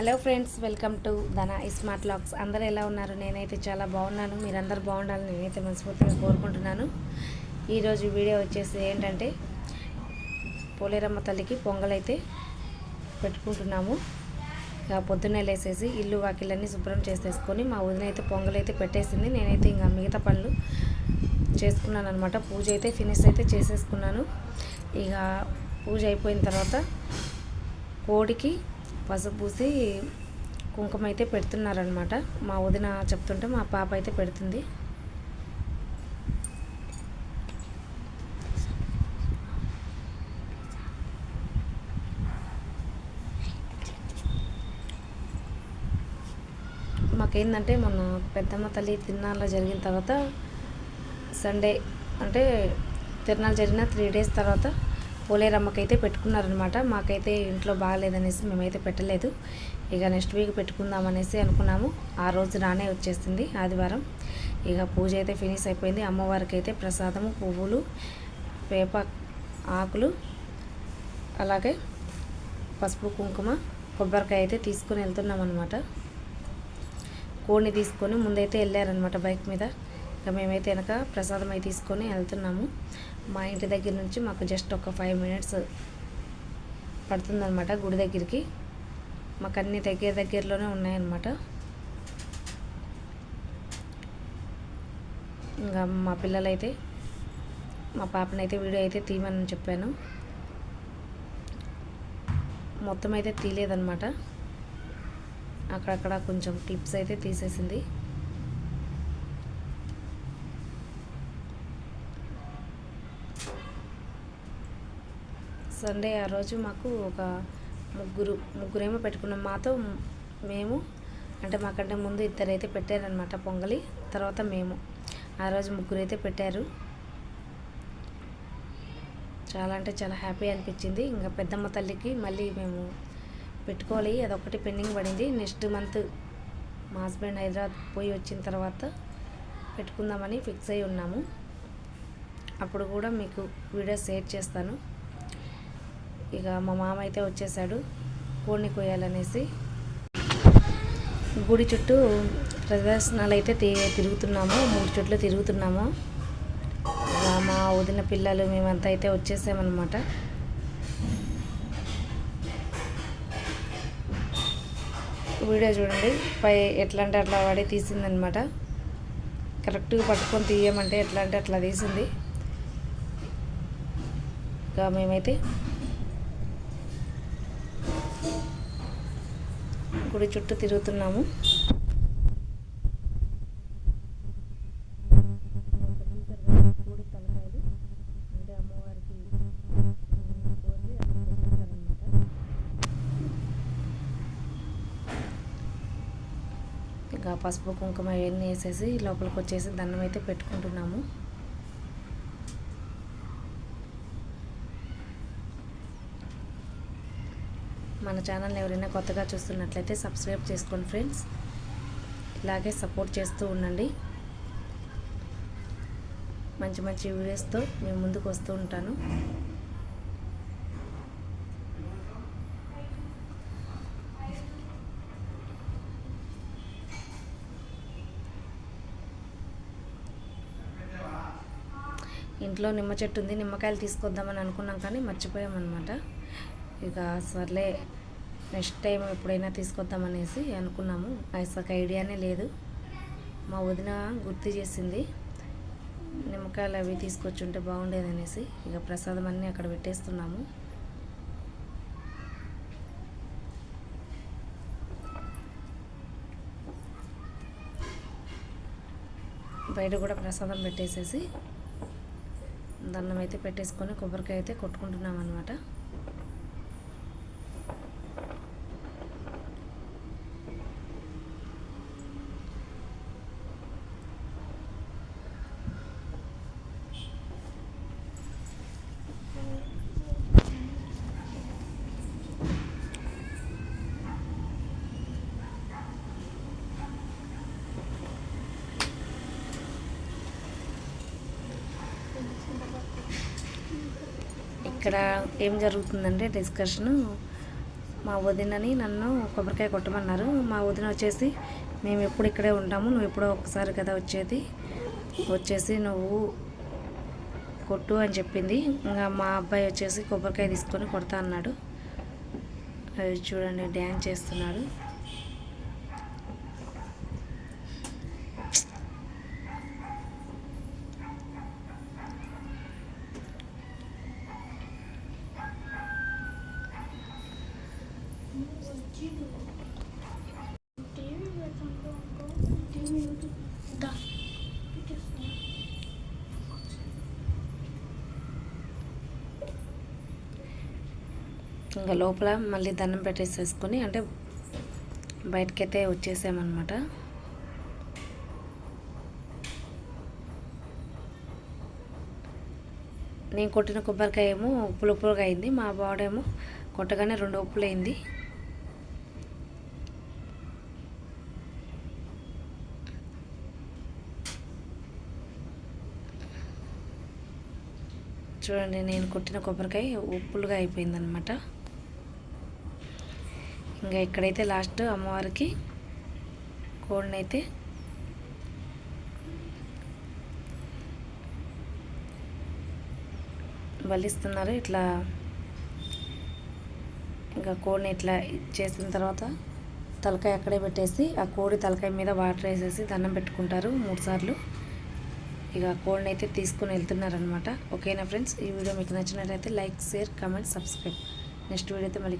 Hello friends welcome to Dhana smart locks. అందరూ ఎలా ఉన్నారు? నేనైతే చాలా బాగున్నాను. మీరందరూ బాగుండాలని నేనైతే మనస్ఫూర్తిగా కోరుకుంటున్నాను. ఈరోజు వీడియో వచ్చేసి ఏంటంటే పోలేరమ్మ తల్లికి పొంగల్ అయితే పెట్టుకుంటున్నాము. ఇక పొద్దున్నే లేసేసి ఇల్లు వాకిళ్ళన్నీ శుభ్రం చేసేసుకొని మా వదిన అయితే పొంగల్ అయితే పెట్టేసింది. నేనైతే ఇంకా మిగతా పనులు చేసుకున్నాను అనమాట పూజ అయితే ఫినిష్ అయితే చేసేసుకున్నాను. ఇక పూజ అయిపోయిన తర్వాత కోడికి పసుపు పూసి కుంకుమ అయితే పెడుతున్నారనమాట మా వదిన చెప్తుంటే మా పాప అయితే పెడుతుంది. మాకేందంటే మొన్న పెద్దమ్మ తల్లి తిరునాళ్ళ జరిగిన తర్వాత సండే అంటే తిరునాళ్ళు జరిగిన త్రీ డేస్ తర్వాత పోలేరమ్మకైతే పెట్టుకున్నారనమాట. మాకైతే ఇంట్లో బాగాలేదనేసి మేమైతే పెట్టలేదు. ఇక నెక్స్ట్ వీక్ పెట్టుకుందామనేసి అనుకున్నాము. ఆ రోజు రానే వచ్చేసింది ఆదివారం. ఇక పూజ అయితే ఫినిష్ అయిపోయింది. అమ్మవారికి అయితే ప్రసాదము పువ్వులు వేప ఆకులు అలాగే పసుపు కుంకుమ కొబ్బరికాయ అయితే తీసుకొని వెళ్తున్నాం అనమాట కోడిని తీసుకొని ముందైతే వెళ్ళారనమాట బైక్ మీద. ఇక మేమైతే వెనక ప్రసాదం అయితే తీసుకొని వెళ్తున్నాము. మా ఇంటి దగ్గర నుంచి మాకు జస్ట్ ఒక ఫైవ్ మినిట్స్ పడుతుందన్నమాట గుడి దగ్గరికి. మాకు అన్నీ దగ్గర దగ్గరలోనే ఉన్నాయన్నమాట. ఇంకా మా పిల్లలైతే మా పాపనైతే వీడియో అయితే తీయమని చెప్పాను. మొత్తం అయితే తీయలేదన్నమాట. అక్కడక్కడ కొంచెం క్లిప్స్ అయితే తీసేసింది. సండే ఆ రోజు మాకు ఒక ముగ్గురు ముగ్గురేమో పెట్టుకున్నాం. మాతో మేము అంటే మాకంటే ముందు ఇద్దరైతే పెట్టారనమాట పొంగలి తర్వాత మేము. ఆ రోజు ముగ్గురైతే పెట్టారు. చాలా అంటే చాలా హ్యాపీ అనిపించింది. ఇంకా పెద్దమ్మ తల్లికి మళ్ళీ మేము పెట్టుకోవాలి. అదొకటి పెండింగ్ పడింది. నెక్స్ట్ మంత్ మా హస్బెండ్ హైదరాబాద్ పోయి వచ్చిన తర్వాత పెట్టుకుందామని ఫిక్స్ అయి ఉన్నాము. అప్పుడు కూడా మీకు వీడియో షేర్ చేస్తాను. ఇక మా మామ అయితే వచ్చేసాడు కోడిని కోయాలనేసి. గుడి చుట్టూ ప్రదర్శనలు అయితే తి- తిరుగుతున్నాము మూడు చుట్లు తిరుగుతున్నాము. ఇక మా వదిన పిల్లలు మేమంతా అయితే వచ్చేసామన్నమాట. వీడియో చూడండి పై ఎట్లా అంటే అట్లా వాడి తీసిందనమాట కరెక్ట్గా పట్టుకొని తీయమంటే ఎట్లా అంటే అట్లా తీసింది. ఇక మేమైతే గుడి చుట్టూ తిరుగుతున్నాము. అంటే అమ్మవారికి ఇంకా పసుపు కుంకుమ అవన్నీ వేసేసి లోపలికి వచ్చేసి దండం అయితే పెట్టుకుంటున్నాము. మన ఛానల్ ఎవరైనా కొత్తగా చూస్తున్నట్లయితే సబ్స్క్రైబ్ చేసుకోండి ఫ్రెండ్స్ ఇలాగే సపోర్ట్ చేస్తూ ఉండండి. మంచి మంచి వీడియోస్తో మేము ముందుకు వస్తూ ఉంటాను. ఇంట్లో నిమ్మ చెట్టు ఉంది నిమ్మకాయలు తీసుకొద్దామని అనుకున్నాం కానీ మర్చిపోయామన్నమాట. ఇక సర్లే నెక్స్ట్ టైం ఎప్పుడైనా తీసుకొద్దామనేసి అనుకున్నాము. అసలు ఐడియానే లేదు. మా వదిన గుర్తు చేసింది నిమ్మకాయలు అవి తీసుకొచ్చి ఉంటే బాగుండేదనేసి ఇక ప్రసాదం అన్నీ అక్కడ పెట్టేస్తున్నాము. బయట కూడా ప్రసాదం పెట్టేసేసి దండం అయితే పెట్టేసుకొని కొబ్బరికాయ అయితే కొట్టుకుంటున్నాం అనమాట ఇక్కడ ఏం జరుగుతుందంటే డిస్కషను. మా వదినని నన్ను కొబ్బరికాయ కొట్టమన్నారు. మా వదిన వచ్చేసి మేము ఎప్పుడు ఇక్కడే ఉంటాము నువ్వు ఎప్పుడో ఒకసారి కదా వచ్చేది. వచ్చేసి నువ్వు కొట్టు అని చెప్పింది. ఇంకా మా అబ్బాయి వచ్చేసి కొబ్బరికాయ తీసుకొని కొడతా అన్నాడు. అది చూడండి డ్యాన్స్ చేస్తున్నాడు. ఇంకా లోపల మళ్ళీ దండం పెట్టేసేసుకొని అంటే బయటకైతే వచ్చేసామన్నమాట. నేను కొట్టిన కొబ్బరికాయ ఏమో ఉప్పులు ఉప్పులుగా అయింది మా బాడేమో కొట్టగానే రెండు ఉప్పులు అయింది చూడండి నేను కొట్టిన కొబ్బరికాయ ఉప్పులుగా అయిపోయిందనమాట ఇంకా ఇక్కడైతే లాస్ట్ అమ్మవారికి కోడిని అయితే బలిస్తున్నారు. ఇట్లా ఇంకా కోడిని ఇట్లా చేసిన తర్వాత తలకాయ అక్కడే పెట్టేసి ఆ కోడి తలకాయ మీద వాటర్ వేసేసి దండం పెట్టుకుంటారు మూడు సార్లు. ఇక కోడ్ని అయితే తీసుకుని వెళ్తున్నారనమాట ఓకేనా ఫ్రెండ్స్ ఈ వీడియో మీకు నచ్చినట్లయితే like share comment subscribe next video అయితే మళ్ళీ